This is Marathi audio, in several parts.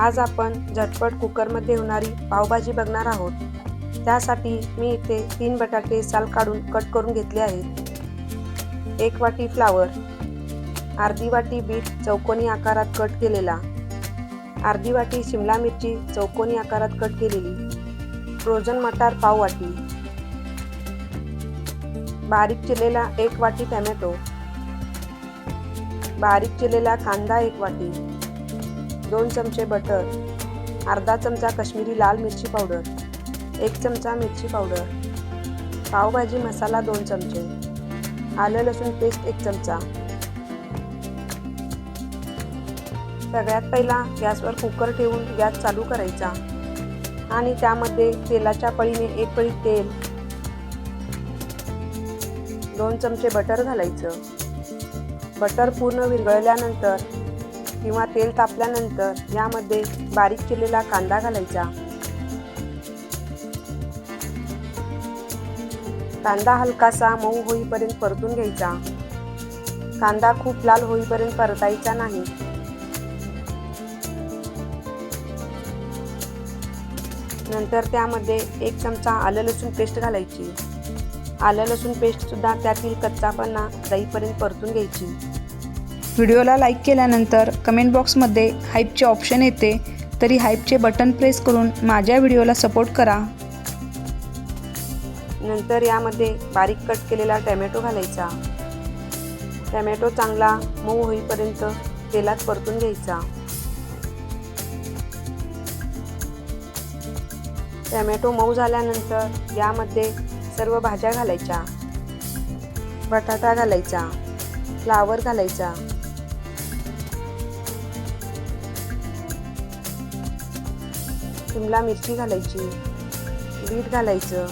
आज आपण झटपट कुकरमध्ये होणारी पावभाजी बघणार आहोत. त्यासाठी मी इथे तीन बटाटे साल काढून कट करून घेतले आहेत. एक वाटी फ्लावर अर्धी वाटी बीट चौकोनी आकारात कट केलेला अर्धी वाटी शिमला मिरची चौकोनी आकारात कट केलेली फ्रोझन मटार पाव वाटी बारीक चिरलेला एक वाटी टॅमॅटो बारीक चिरलेला कांदा एक वाटी दोन चमचे बटर अर्धा चमचा काश्मीरी लाल मिरची पावडर एक चमचा मिरची पावडर पावभाजी मसाला दोन चमचे आलं लसूण पेस्ट एक चमचा. सगळ्यात पहिला गॅसवर कुकर ठेवून गॅस चालू करायचा आणि त्यामध्ये तेलाच्या पळीने एक पळी तेल दोन चमचे बटर घालायचं. बटर पूर्ण विरघळल्यानंतर किंवा तेल तापल्यानंतर यामध्ये बारीक चिरलेला कांदा घालायचा. कांदा हलकासा मऊ होईपर्यंत परतून घ्यायचा. कांदा खूप लाल होईपर्यंत परतायचा नाही. नंतर त्यामध्ये एक चमचा आलं लसूण पेस्ट घालायची. आलं लसूण पेस्टसुद्धा त्यातील कच्चापणा जाईपर्यंत परतून घ्यायची. व्हिडिओला लाईक केल्यानंतर कमेंट बॉक्समध्ये हाईपचे ऑप्शन येते तरी हाईपचे बटन प्रेस करून माझ्या व्हिडिओला सपोर्ट करा. नंतर यामध्ये बारीक कट केलेला टॅमॅटो घालायचा. टॅमॅटो चांगला मऊ होईपर्यंत तेलात परतून घ्यायचा. टॅमॅटो मऊ झाल्यानंतर यामध्ये सर्व भाज्या घालायच्या. बटाटा घालायचा. फ्लावर घालायचा. शिमला मिरची घालायची बीट घालायचं.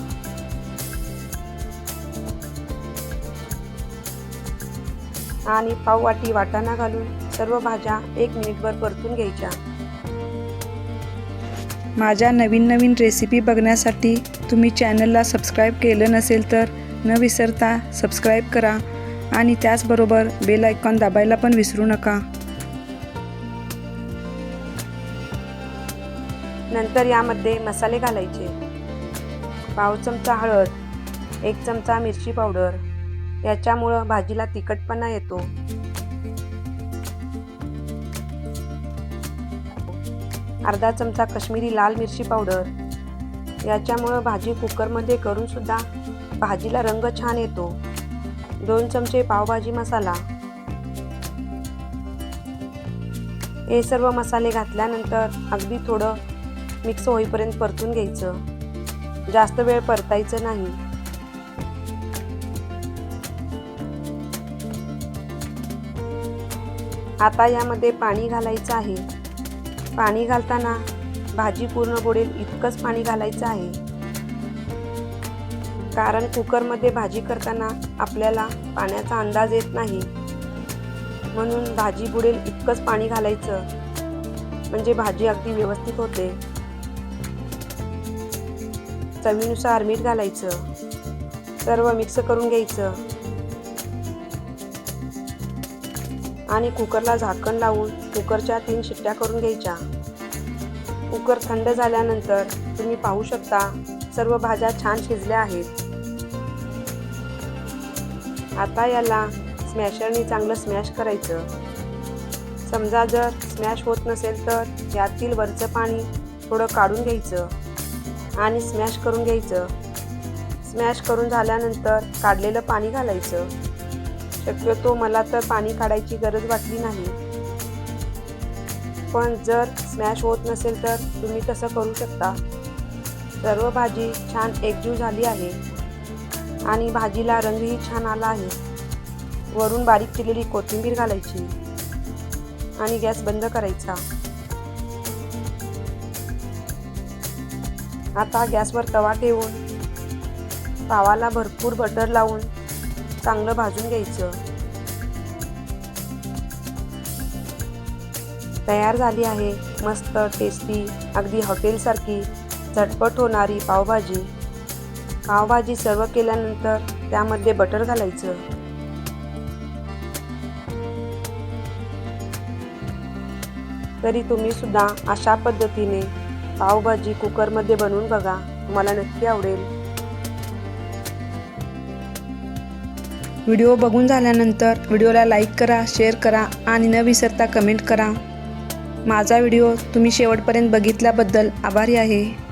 आणि पाव वाटी वाटाणा घालून सर्व भाज्या एक मिनिटभर परतून घ्यायच्या. माझ्या नवीन नवीन रेसिपी बघण्यासाठी तुम्ही चॅनलला सबस्क्राईब केलं नसेल तर न विसरता सबस्क्राईब करा आणि त्याचबरोबर बेल आयकॉन दाबायला पण विसरू नका. नंतर यामध्ये मसाले घालायचे. पाव चमचा हळद एक चमचा मिरची पावडर. याच्यामुळं भाजीला तिखटपणा येतो. अर्धा चमचा काश्मीरी लाल मिरची पावडर. याच्यामुळं भाजी कुकरमध्ये करूनसुद्धा भाजीला रंग छान येतो. दोन चमचे पावभाजी मसाला. हे सर्व मसाले घातल्यानंतर अगदी थोडं मिक्स होईपर्यंत परतून घ्यायचं. जास्त वेळ परतायचं नाही. आता यामध्ये पाणी घालायचं आहे. पाणी घालताना भाजी पूर्ण बुडेल इतकंच पाणी घालायचं आहे. कारण कुकरमध्ये भाजी करताना आपल्याला पाण्याचा अंदाज येत नाही. म्हणून भाजी बुडेल इतकंच पाणी घालायचं. म्हणजे भाजी अगदी व्यवस्थित होते. चवीनुसार मीठ घालायचं. सर्व मिक्स करून घ्यायचं. आणि कुकरला झाकण लावून कुकरच्या तीन शिट्ट्या करून घ्यायच्या. कुकर थंड झाल्यानंतर तुम्ही पाहू शकता सर्व भाज्या छान शिजल्या आहेत. आता याला स्मॅशरने चांगलं स्मॅश करायचं. समजा जर स्मॅश होत नसेल तर यातील वरचं पाणी थोडं काढून घ्यायचं. आणि स्मॅश करून घ्यायचं. स्मॅश करून झाल्यानंतर काढलेलं पाणी घालायचं. शक्यतो मला तर पाणी काढायची गरज वाटली नाही. पण जर स्मॅश होत नसेल तर तुम्ही तसं करू शकता. सर्व भाजी छान एकजीव झाली आहे. आणि भाजीला रंगही छान आला आहे. वरून बारीक केलेली कोथिंबीर घालायची. आणि गॅस बंद करायचा. आता गॅसवर तवा ठेवून पावाला भरपूर बटर लावून चांगलं भाजून घ्यायचं. तयार झाली आहे मस्त टेस्टी अगदी हॉटेलसारखी झटपट होणारी पावभाजी. पावभाजी सर्व केल्यानंतर त्यामध्ये बटर घालायचं. तरी तुम्ही सुद्धा अशा पद्धतीने पावभाजी कुकरमध्ये बनवून बघा. तुम्हाला नक्की आवडेल. व्हिडिओ बघून झाल्यानंतर व्हिडिओला लाईक करा शेअर करा आणि न विसरता कमेंट करा. माझा व्हिडिओ तुम्ही शेवटपर्यंत बघितल्याबद्दल आभारी आहे.